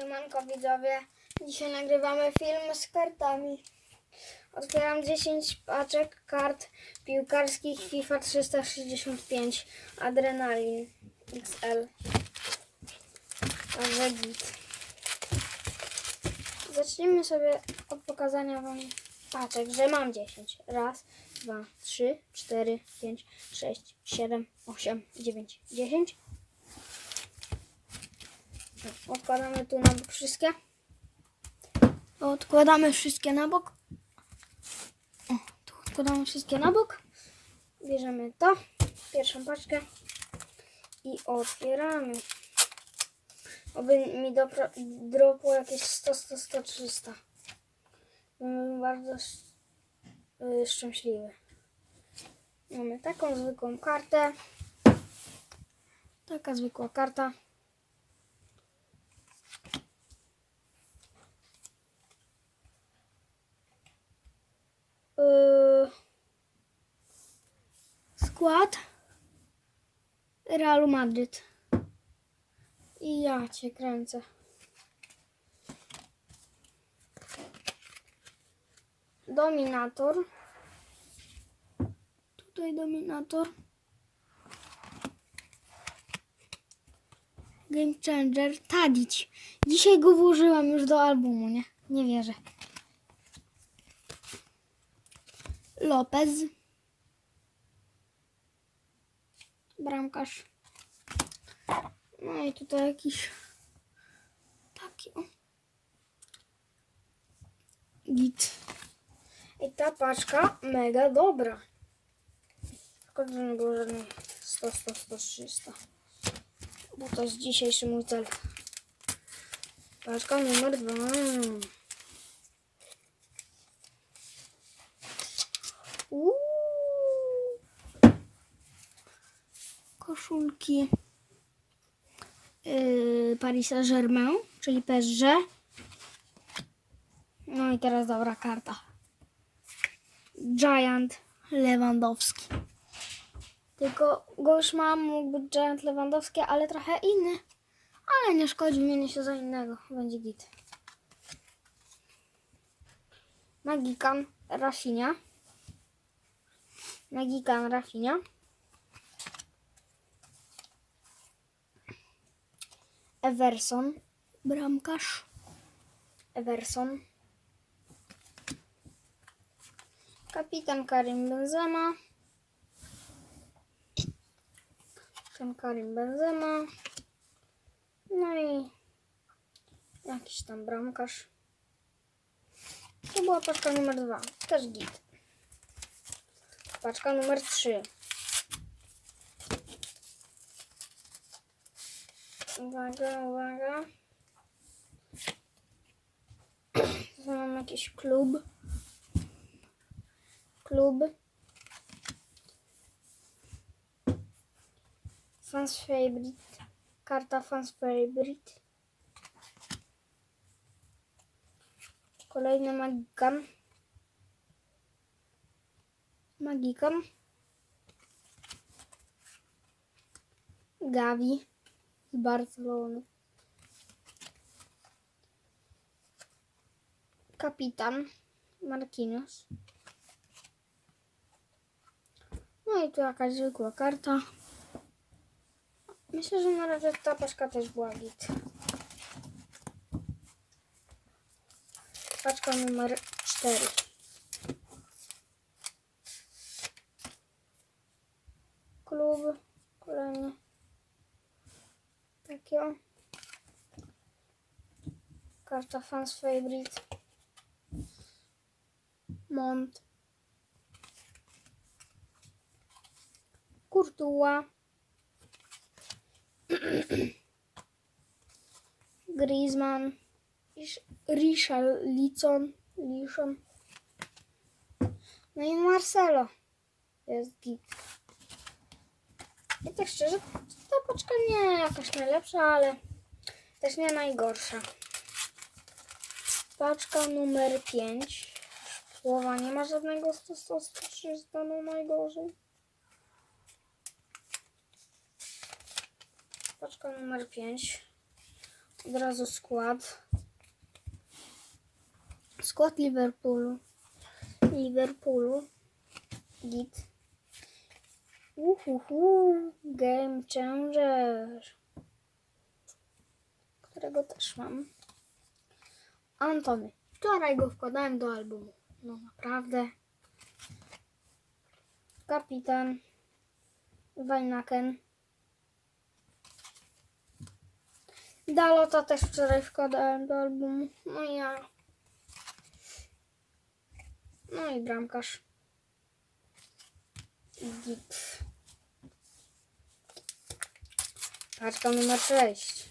Siemanko widzowie, dzisiaj nagrywamy film z kartami. Otwieram 10 paczek kart piłkarskich FIFA 365 Adrenalin XL. Także git. Zacznijmy sobie od pokazania wam paczek, że mam 10. Raz, dwa, trzy, cztery, pięć, sześć, siedem, osiem, dziewięć, dziesięć. Odkładamy tu na bok wszystkie. Odkładamy wszystkie na bok. O, tu odkładamy wszystkie na bok. Bierzemy to, pierwszą paczkę i otwieramy. Oby mi dopro, dropło jakieś 100, 100, 100, 300. Byłem bardzo sz- y, szczęśliwy. Mamy taką zwykłą kartę. Taka zwykła karta. Yy, skład Realu Madryt. I ja cię kręcę. Dominator. Tutaj dominator. Game Changer. Tadić. Dzisiaj go włożyłam już do albumu, nie? Nie wierzę. Lopez. Bramkarz. No i tutaj jakiś taki o. Git. I ta paczka mega dobra. Szkoda, że nie było żadnej 100, 100, 100, 300. Bo to jest dzisiejszy mój cel. Paczka numer dwa. Uuu. Koszulki yy, Paris Saint-Germain, czyli PSG. No i teraz dobra karta. Giant Lewandowski. Tylko go już mam, mógł być Giant Lewandowski, ale trochę inny. Ale nie szkodzi, zmienię się za innego. Będzie git. Magikan Rafinha. Magikan Rafinha. Everson. Bramkarz. Everson. Kapitan Karim Benzema. Ten Karim Benzema. No i jakiś tam bramkarz. To była paczka numer dwa. Też git. Paczka numer trzy. Uwaga, uwaga. Tu mam jakiś klub. Klub. Fans favorite. Karta fans favorite. Kolejny magikan. Magikan. Gavi z Barcelony. Kapitan Marquinhos. No i tu jakaś zwykła karta. Myślę, że na razie ta paczka też była git. Paczka numer 4. Klub. Kolejny. Takie o. Karta fans favorite. Mont. Courtois. Griezmann. Licon. Liszon. No i Marcelo. Jest git. I tak szczerze, ta paczka nie jakaś najlepsza, ale też nie najgorsza. Paczka numer 5. Słowa nie ma żadnego 100, 100, 100, 300, no najgorzej. Paczka numer 5. Od razu skład. Skład Liverpoolu. Liverpoolu. Git. Uhuhu. Game Changer. Którego też mam. Antony. Wczoraj go wkładałem do albumu. No naprawdę. Kapitan. Wajnaken. Dalota też wczoraj wkładałem do albumu. No i ja. No i bramkarz. Git. Paczka numer 6.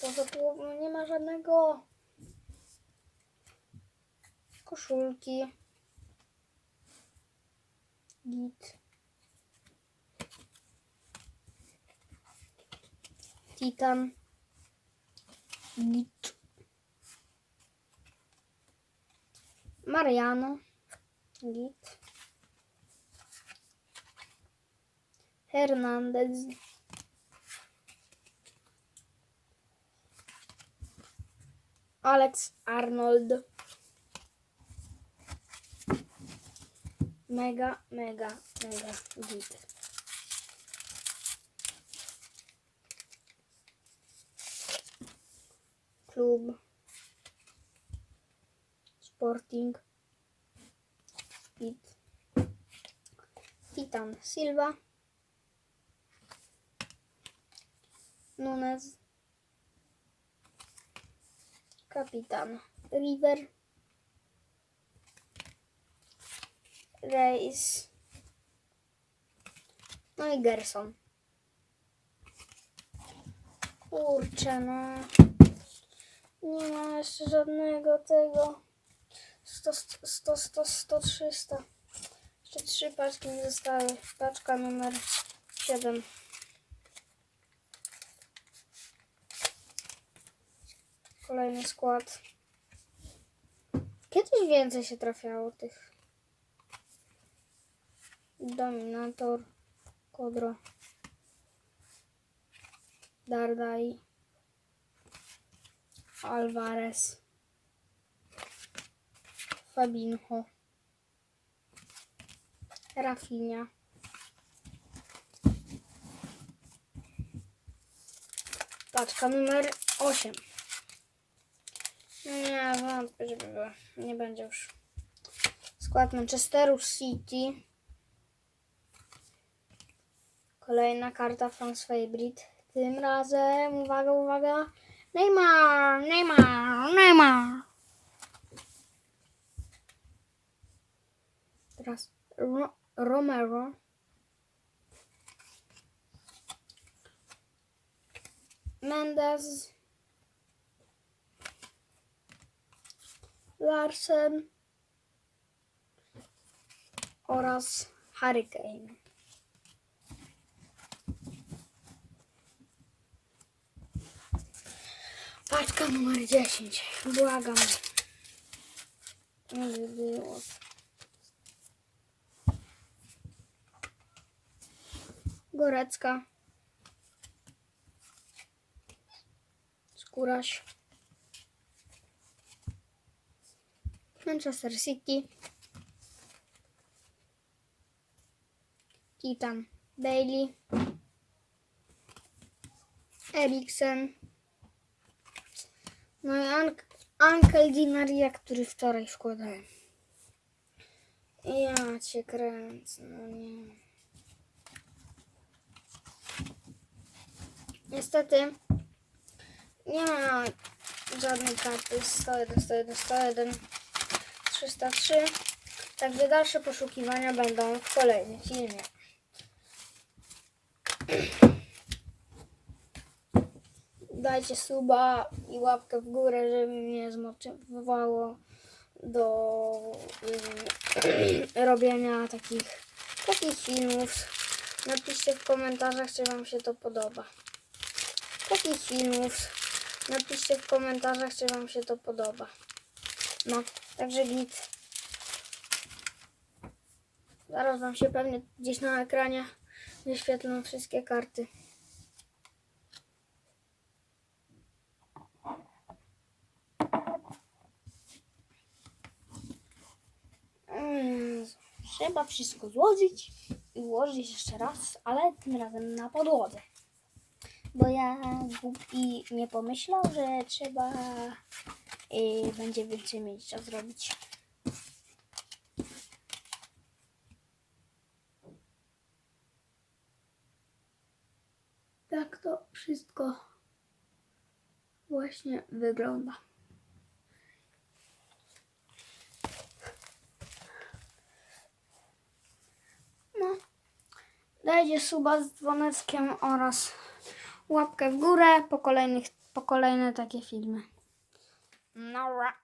Poza połową nie ma żadnego koszulki. Git. Titan. Git. Mariano. Git. Hernandez. Alex Arnold. Mega, mega, mega git. Klub. Sporting. Git. Titan Silva. Nunez. Kapitan River. Reis. No i Gerson. Kurczę, no. Nie ma jeszcze żadnego tego. 100, 100, 100, 100, 300. Jeszcze trzy paczki mi zostały. Paczka numer 7. Kolejny skład. Kiedyś więcej się trafiało tych. Dominator, Kodro, Dardai, Alvarez, Fabinho, Rafinha, paczka numer 8. Nie, wątpię, żeby była. Nie będzie już. Skład Manchesteru City. Kolejna karta France Favorite. Tym razem, uwaga, uwaga. Neymar, Neymar, Neymar. Teraz Ro Romero. Mendes. Larsen oraz Hurricane. Paczka numer 10. Błagam. Nie było. Gorecka. Skóraś. Manchester City. Titan Bailey. Eriksen. No i Ank Ankel Di Maria, który wczoraj wkładałem. Ja cię kręcę, no nie. Niestety nie ma żadnej karty 101, 101, 101, 303. Także dalsze poszukiwania będą w kolejnym filmie. Dajcie suba i łapkę w górę, żeby mnie zmotywowało do ym, robienia takich, takich filmów. Napiszcie w komentarzach, czy Wam się to podoba. Takich filmów. Napiszcie w komentarzach, czy Wam się to podoba. No, także git. Zaraz wam się pewnie gdzieś na ekranie wyświetlą wszystkie karty. Trzeba wszystko złożyć i ułożyć jeszcze raz, ale tym razem na podłodze. Bo ja głupi nie pomyślał, że trzeba y, będzie więcej miejsca zrobić. Tak to wszystko właśnie wygląda. No. Dajcie suba z dzwoneczkiem oraz łapkę w górę po, kolejnych, po kolejne takie filmy. All right.